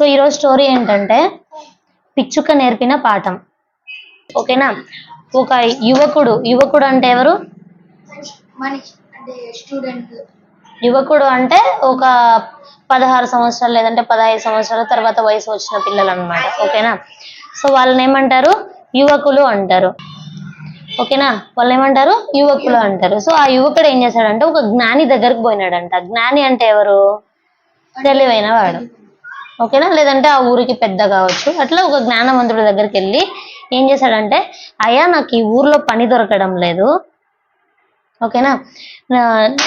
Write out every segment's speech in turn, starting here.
So ఈరోజు story ఏంటంటే పిచ్చుక నేర్పిన పాఠం. ఓకేనా? ఒక యువకుడు యువకుడు అంటే ఎవరు? యువకుడు అంటే ఒక పదహారు సంవత్సరాలు లేదంటే పదహైదు సంవత్సరాల తర్వాత వయసు వచ్చిన పిల్లలు అనమాట ఓకేనా? సో వాళ్ళని ఏమంటారు? యువకులు అంటారు. ఓకేనా? వాళ్ళు ఏమంటారు? యువకులు అంటారు. సో ఆ యువకుడు ఏం చేశాడంటే ఒక జ్ఞాని దగ్గరకు పోయినాడంట. జ్ఞాని అంటే ఎవరు? తెలివైన వాడు. ఓకేనా? లేదంటే ఆ ఊరికి పెద్ద కావచ్చు. అట్లా ఒక జ్ఞానవంతుడి దగ్గరికి వెళ్ళి ఏం చేశాడంటే అయ్యా నాకు ఈ ఊర్లో పని దొరకడం లేదు. ఓకేనా?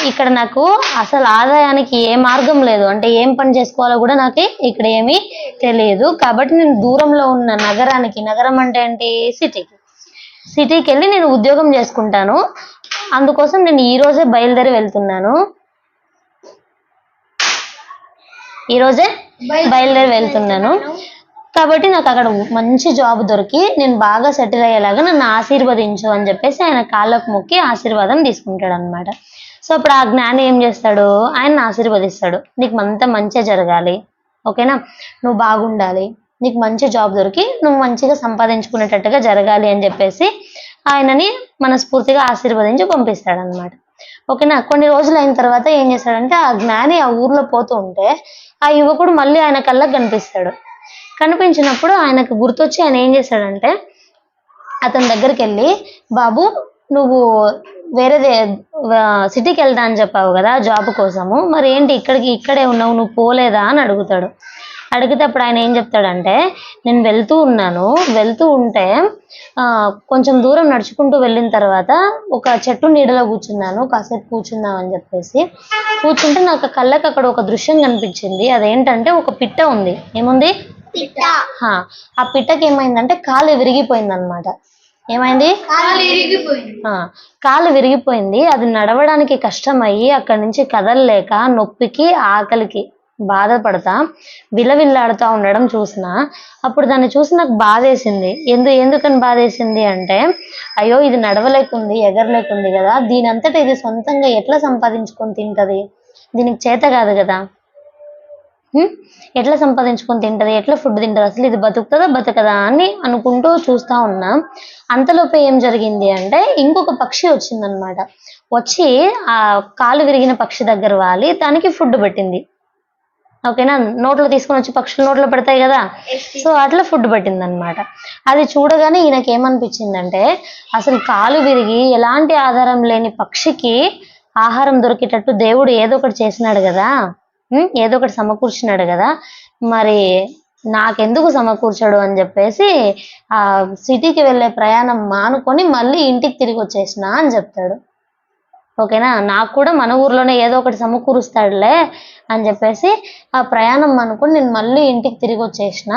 ఇక్కడ నాకు అసలు ఆదాయానికి ఏ మార్గం లేదు. అంటే ఏం పని చేసుకోవాలో కూడా నాకు ఇక్కడ ఏమీ తెలియదు. కాబట్టి నేను దూరంలో ఉన్న నగరానికి నగరం అంటే ఏంటి? సిటీకి. సిటీకి వెళ్ళి నేను ఉద్యోగం చేసుకుంటాను. అందుకోసం నేను ఈ రోజే బయలుదేరి వెళ్తున్నాను. ఈరోజే బయలుదేరి వెళ్తున్నాను. కాబట్టి నాకు అక్కడ మంచి జాబ్ దొరికి నేను బాగా సెటిల్ అయ్యేలాగా నన్ను ఆశీర్వదించు అని చెప్పేసి ఆయన కాళ్ళకు మొక్కి ఆశీర్వాదం తీసుకుంటాడు అనమాట సో అప్పుడు ఆ జ్ఞాని ఏం చేస్తాడు? ఆయన ఆశీర్వదిస్తాడు. నీకు అంతా మంచిగా జరగాలి. ఓకేనా? నువ్వు బాగుండాలి. నీకు మంచి జాబ్ దొరికి నువ్వు మంచిగా సంపాదించుకునేటట్టుగా జరగాలి అని చెప్పేసి ఆయనని మనస్ఫూర్తిగా ఆశీర్వదించి పంపిస్తాడు అనమాట ఓకేనా? కొన్ని రోజులు అయిన తర్వాత ఏం చేస్తాడంటే ఆ జ్ఞాని ఆ ఊర్లో పోతూ ఉంటే ఆ యువకుడు మళ్ళీ ఆయన కళ్ళకు కనిపిస్తాడు. కనిపించినప్పుడు ఆయనకు గుర్తొచ్చి ఆయన ఏం చేశాడంటే అతని దగ్గరికి వెళ్ళి బాబు నువ్వు వేరేదే సిటీకి వెళ్తా అని చెప్పావు కదా జాబ్ కోసము. మరి ఏంటి ఇక్కడికి ఇక్కడే ఉన్నావు నువ్వు పోలేదా? అని అడుగుతాడు. అడిగితే అప్పుడు ఆయన ఏం చెప్తాడంటే నేను వెళ్తూ ఉన్నాను. వెళ్తూ ఉంటే ఆ, కొంచెం దూరం నడుచుకుంటూ వెళ్ళిన తర్వాత ఒక చెట్టు నీడలో కూర్చున్నాను. కాసేపు కూర్చుందాం అని చెప్పేసి కూర్చుంటే నాకు కళ్ళకి అక్కడ ఒక దృశ్యం కనిపించింది. అదేంటంటే ఒక పిట్ట ఉంది. ఏముంది? ఆ పిట్టకి ఏమైందంటే కాలు విరిగిపోయింది. అనమాట ఏమైంది కాలు విరిగిపోయింది. అది నడవడానికి కష్టమయ్యి అక్కడి నుంచి కదలలేక నొప్పికి ఆకలికి బాధపడతా విలవిల్లాడుతూ ఉండడం చూసిన అప్పుడు దాన్ని చూసి నాకు బాధేసింది. ఎందు ఎందుకని బాధేసింది అంటే అయ్యో ఇది నడవలేకుంది ఎగరలేకుంది కదా దీని అంతటా ఇది సొంతంగా ఎట్లా సంపాదించుకొని తింటది? దీనికి చేత కాదు కదా. ఎట్లా సంపాదించుకొని తింటది? ఎట్లా ఫుడ్ తింటది? అసలు ఇది బతుకుతుందా బతకదా అని అనుకుంటూ చూస్తా ఉన్నా. అంతలోపే ఏం జరిగింది అంటే ఇంకొక పక్షి వచ్చిందనమాట. వచ్చి ఆ కాలు విరిగిన పక్షి దగ్గర వాలి దానికి ఫుడ్ పెట్టింది. ఓకేనా? నోట్లో తీసుకొని వచ్చి పక్షులు నోట్లో పెడతాయి కదా? సో అట్లా ఫుడ్ పెట్టింది అనమాట అది చూడగానే ఈయనకి ఏమనిపించిందంటే అసలు కాలు విరిగి ఎలాంటి ఆధారం లేని పక్షికి ఆహారం దొరికేటట్టు దేవుడు ఏదో ఒకటి చేసినాడు కదా? ఏదో ఒకటి సమకూర్చినాడు కదా? మరి నాకెందుకు సమకూర్చాడు అని చెప్పేసి ఆ సిటీకి వెళ్ళే ప్రయాణం మానుకొని మళ్ళీ ఇంటికి తిరిగి వచ్చేసిన అని చెప్తాడు. ఓకేనా? నాకు కూడా మన ఊర్లోనే ఏదో ఒకటి సమకూరుస్తాడులే అని చెప్పేసి ఆ ప్రయాణం అనుకుని నేను మళ్ళీ ఇంటికి తిరిగి వచ్చేసిన.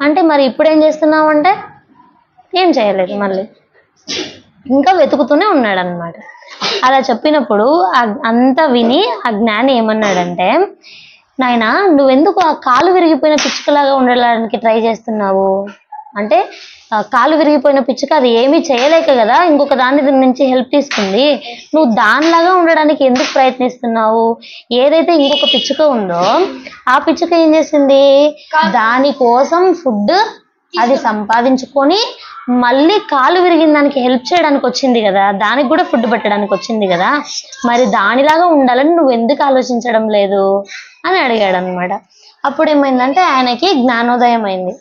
అంటే మరి ఇప్పుడు ఏం చేస్తున్నావు అంటే ఏం చేయలేదు మళ్ళీ. ఇంకా వెతుకుతూనే ఉన్నాడు అనమాట అలా చెప్పినప్పుడు అంతా విని ఆ జ్ఞాని ఏమన్నాడంటే నాయనా నువ్వెందుకు ఆ కాలు విరిగిపోయిన పిచ్చుకలాగా ఉండడానికి ట్రై చేస్తున్నావు? అంటే కాలు విరిగిపోయిన పిచ్చుక అది ఏమీ చేయలేక కదా ఇంకొక దాని నుంచి హెల్ప్ తీసుకుంది. నువ్వు దానిలాగా ఉండడానికి ఎందుకు ప్రయత్నిస్తున్నావు? ఏదైతే ఇంకొక పిచ్చుక ఉందో ఆ పిచ్చుక ఏం చేసింది? దాని కోసం ఫుడ్ అది సంపాదించుకొని మళ్ళీ కాలు విరిగిన దానికి హెల్ప్ చేయడానికి వచ్చింది కదా. దానికి కూడా ఫుడ్ పెట్టడానికి వచ్చింది కదా. మరి దానిలాగా ఉండాలని నువ్వు ఎందుకు ఆలోచించడం లేదు? అని అడిగాడు అనమాట అప్పుడు ఏమైందంటే ఆయనకి జ్ఞానోదయం అయింది.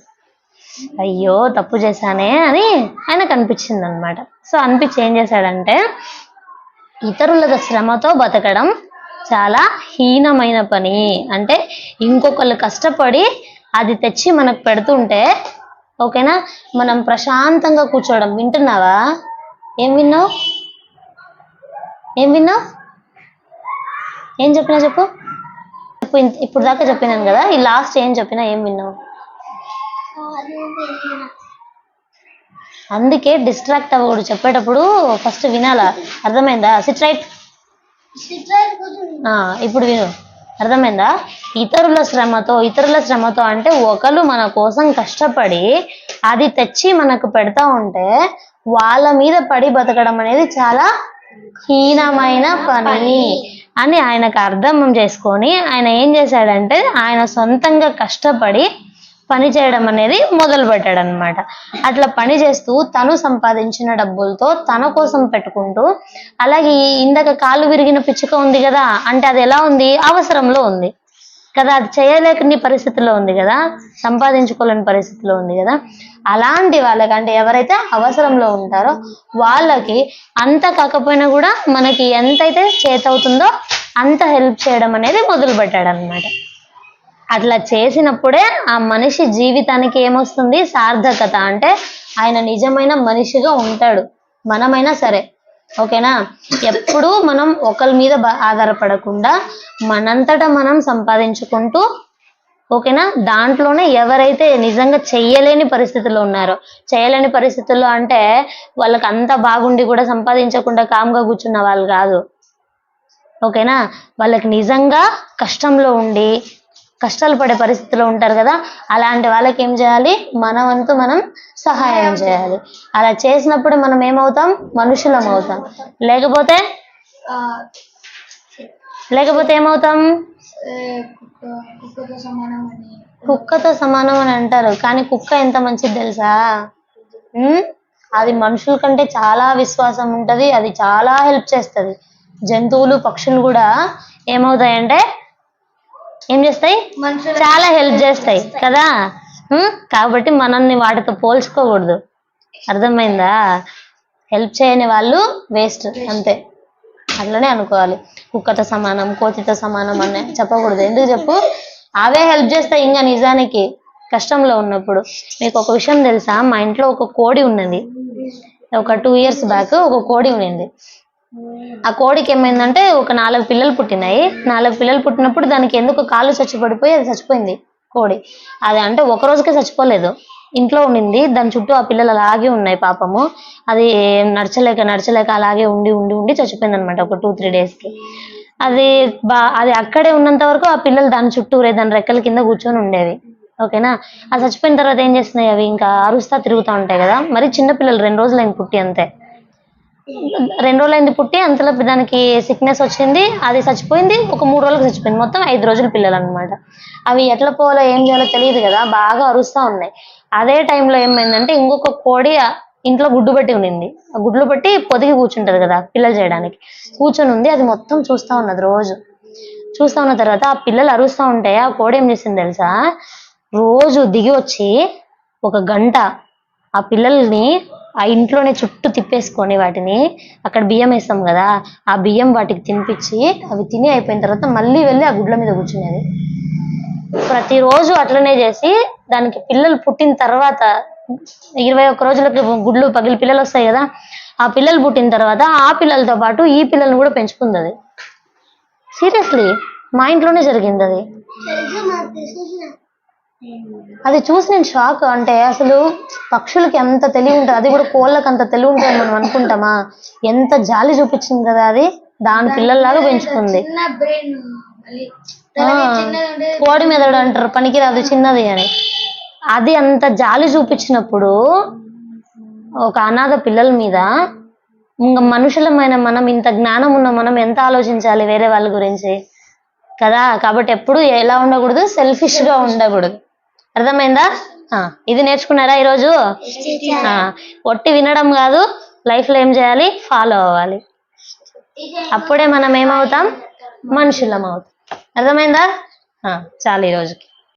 అయ్యో తప్పు చేశానే అని ఆయనకు అనిపించింది అనమాట సో అనిపించి ఏం చేశాడంటే ఇతరుల శ్రమతో బతకడం చాలా హీనమైన పని. అంటే ఇంకొకళ్ళు కష్టపడి అది తెచ్చి మనకు పెడుతుంటే ఓకేనా? మనం ప్రశాంతంగా కూర్చోవడం వింటున్నావా? ఏం విన్నావు? ఏం విన్నావు? ఏం చెప్పినా చెప్పు. చెప్పు ఇప్పుడు దాకా చెప్పినాను కదా ఈ లాస్ట్ ఏం చెప్పినా ఏం విన్నావు? అందుకే డిస్ట్రాక్ట్ అవ్వకూడదు. చెప్పేటప్పుడు ఫస్ట్ వినాలా. అర్థమైందా? సిట్ రైట్ ఆ, ఇప్పుడు విను. అర్థమైందా? ఇతరుల శ్రమతో ఇతరుల శ్రమతో అంటే ఒకరు మన కోసం కష్టపడి అది తెచ్చి మనకు పెడతా ఉంటే వాళ్ళ మీద పడి బతకడం అనేది చాలా హీనమైన పని అని ఆయనకు అర్థం చేసుకొని ఆయన ఏం చేశాడంటే ఆయన సొంతంగా కష్టపడి పని చేయడం అనేది మొదలు పెట్టాడు అనమాట అట్లా పని చేస్తూ తను సంపాదించిన డబ్బులతో తన కోసం పెట్టుకుంటూ అలాగే ఇందాక కాలు విరిగిన పిచ్చుక ఉంది కదా అంటే అది ఎలా ఉంది? అవసరంలో ఉంది. కదా అది చేయలేకని పరిస్థితిలో ఉంది కదా సంపాదించుకోలేని పరిస్థితిలో ఉంది కదా. అలాంటి వాళ్ళకి అంటే ఎవరైతే అవసరంలో ఉంటారో వాళ్ళకి అంత కాకపోయినా కూడా మనకి ఎంతైతే చేతవుతుందో అంత హెల్ప్ చేయడం అనేది మొదలు పెట్టాడు అనమాట అట్లా చేసినప్పుడే ఆ మనిషి జీవితానికి ఏమొస్తుంది? సార్థకత. అంటే ఆయన నిజమైన మనిషిగా ఉంటాడు. మనమైనా సరే. ఓకేనా? ఎప్పుడూ మనం ఒకరి మీద ఆధారపడకుండా మనంతట మనం సంపాదించుకుంటూ ఓకేనా? దాంట్లోనే ఎవరైతే నిజంగా చెయ్యలేని పరిస్థితుల్లో ఉన్నారో చేయలేని పరిస్థితుల్లో అంటే వాళ్ళకి అంత బాగుండి కూడా సంపాదించకుండా కామ్గా కూర్చున్న వాళ్ళు కాదు. ఓకేనా? వాళ్ళకి నిజంగా కష్టంలో ఉండి కష్టాలు పడే పరిస్థితిలో ఉంటారు కదా అలాంటి వాళ్ళకి ఏం చేయాలి? మన వంతు మనం సహాయం చేయాలి. అలా చేసినప్పుడు మనం ఏమవుతాం? మనుషులం అవుతాం. లేకపోతే? లేకపోతే ఏమవుతాం? కుక్క కుక్కతో సమానం అని. కుక్కతో సమానం అని అంటారు. కానీ కుక్క ఎంత మంచిది తెలుసా? అది మనుషుల కంటే చాలా విశ్వాసం ఉంటది అది చాలా హెల్ప్ చేస్తది. జంతువులు పక్షులు కూడా ఏమవుతాయంటే ఏం చేస్తాయి? చాలా హెల్ప్ చేస్తాయి. కదా? కాబట్టి మనల్ని వాటితో పోల్చుకోకూడదు. అర్థమైందా? హెల్ప్ చేయని వాళ్ళు వేస్ట్ అంతే. అట్లనే అనుకోవాలి. కుక్కతో సమానం కోతితో సమానం అని చెప్పకూడదు. ఎందుకు చెప్పు? అవే హెల్ప్ చేస్తాయి ఇంకా నిజానికి కష్టంలో ఉన్నప్పుడు. మీకు ఒక విషయం తెలుసా? మా ఇంట్లో ఒక కోడి ఉన్నది. ఒక టూ ఇయర్స్ బ్యాక్ ఒక కోడి ఉన్నింది. ఆ కోడికి ఏమైందంటే ఒక నాలుగు పిల్లలు పుట్టినాయి. నాలుగు పిల్లలు పుట్టినప్పుడు దానికి ఎందుకు కాళ్ళు చచ్చిపడిపోయి అది చచ్చిపోయింది కోడి. అది అంటే ఒక రోజుకే చచ్చిపోలేదు. ఇంట్లో ఉండింది. దాని చుట్టూ ఆ పిల్లలు అలాగే ఉన్నాయి పాపము. అది నడచలేక నడచలేక అలాగే ఉండి ఉండి ఉండి చచ్చిపోయింది అనమాట ఒక టూ త్రీ కి. అది బా అది అక్కడే ఉన్నంత వరకు ఆ పిల్లలు దాని చుట్టూరే దాని రెక్కల కింద కూర్చొని ఉండేవి. ఓకేనా? అది చచ్చిపోయిన తర్వాత ఏం చేస్తున్నాయి అవి? ఇంకా అరుస్తా తిరుగుతూ ఉంటాయి కదా. మరి చిన్న పిల్లలు రెండు రోజులు ఆయన పుట్టి అంతే. రెండు రోజులు అయింది పుట్టి అంతలో దానికి సిక్నెస్ వచ్చింది అది చచ్చిపోయింది ఒక మూడు రోజులకు చచ్చిపోయింది. మొత్తం ఐదు రోజుల పిల్లలు అనమాట అవి ఎట్లా పోవాలో ఏం చేయాలో తెలియదు కదా బాగా అరుస్తూ ఉన్నాయి. అదే టైంలో ఏమైందంటే ఇంకొక కోడి ఇంట్లో గుడ్డు పెట్టి ఉన్నింది ఆ గుడ్లు పెట్టి పొదిగి కూర్చుంటది కదా పిల్లలు చేయడానికి. కూర్చొని ఉంది అది మొత్తం చూస్తా ఉన్నది రోజు. చూస్తా ఉన్న తర్వాత ఆ పిల్లలు అరుస్తూ ఉంటే ఆ కోడి ఏం చేసింది తెలుసా? రోజు దిగి వచ్చి ఒక గంట ఆ పిల్లల్ని ఆ ఇంట్లోనే చుట్టూ తిప్పేసుకొని వాటిని అక్కడ బియ్యం వేస్తాం కదా ఆ బియ్యం వాటికి తినిపించి అవి తిని అయిపోయిన తర్వాత మళ్ళీ వెళ్ళి ఆ గుడ్ల మీద కూర్చునేది. ప్రతిరోజు అట్లనే చేసి దానికి పిల్లలు పుట్టిన తర్వాత ఇరవై ఒక్క రోజులకి గుడ్లు పగిలి పిల్లలు వస్తాయి కదా ఆ పిల్లలు పుట్టిన తర్వాత ఆ పిల్లలతో పాటు ఈ పిల్లల్ని కూడా పెంచుకుంది అది. సీరియస్లీ మా ఇంట్లోనే జరిగింది అది. అది చూసి నేను షాక్ అంటే అసలు పక్షులకి ఎంత తెలివి ఉంటుంది? అది కూడా కోళ్ళకి అంత తెలివి ఉంటుంది మనం అనుకుంటామా? ఎంత జాలి చూపించింది కదా అది? దాని పిల్లల్లాగా పెంచుకుంది కోడి మెదడు అంటారు పనికిరాదు చిన్నది అని. అది అంత జాలి చూపించినప్పుడు ఒక అనాథ పిల్లల మీద ఇంకా మనుషులమైన మనం ఇంత జ్ఞానం ఉన్న మనం ఎంత ఆలోచించాలి వేరే వాళ్ళ గురించి? కదా? కాబట్టి ఎప్పుడు ఎలా ఉండకూడదు? సెల్ఫిష్గా ఉండకూడదు. అర్థమైందా? ఇది నేర్చుకున్నారా ఈరోజు? ఆ, ఒట్టి వినడం కాదు లైఫ్లో ఏం చేయాలి? ఫాలో అవ్వాలి. అప్పుడే మనం ఏమవుతాం? మనుషులం అవుతాం. అర్థమైందా? చాలు ఈ రోజుకి